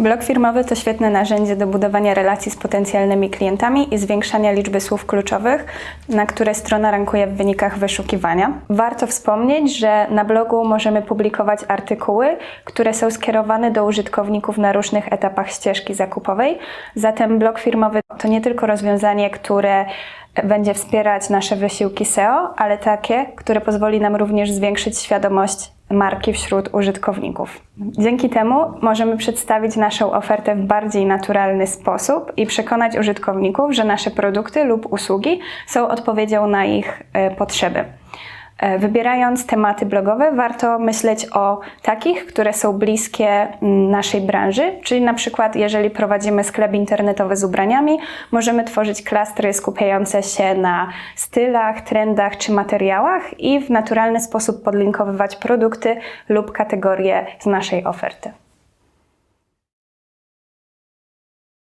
Blog firmowy to świetne narzędzie do budowania relacji z potencjalnymi klientami i zwiększania liczby słów kluczowych, na które strona rankuje w wynikach wyszukiwania. Warto wspomnieć, że na blogu możemy publikować artykuły, które są skierowane do użytkowników na różnych etapach ścieżki zakupowej. Zatem blog firmowy to nie tylko rozwiązanie, które będzie wspierać nasze wysiłki SEO, ale takie, które pozwoli nam również zwiększyć świadomość marki wśród użytkowników. Dzięki temu możemy przedstawić naszą ofertę w bardziej naturalny sposób i przekonać użytkowników, że nasze produkty lub usługi są odpowiedzią na ich e, potrzeby. E, Wybierając tematy blogowe, warto myśleć o takich, które są bliskie naszej branży, czyli na przykład, jeżeli prowadzimy sklep internetowy z ubraniami, możemy tworzyć klastry skupiające się na stylach, trendach czy materiałach i w naturalny sposób podlinkowywać produkty lub kategorie z naszej oferty.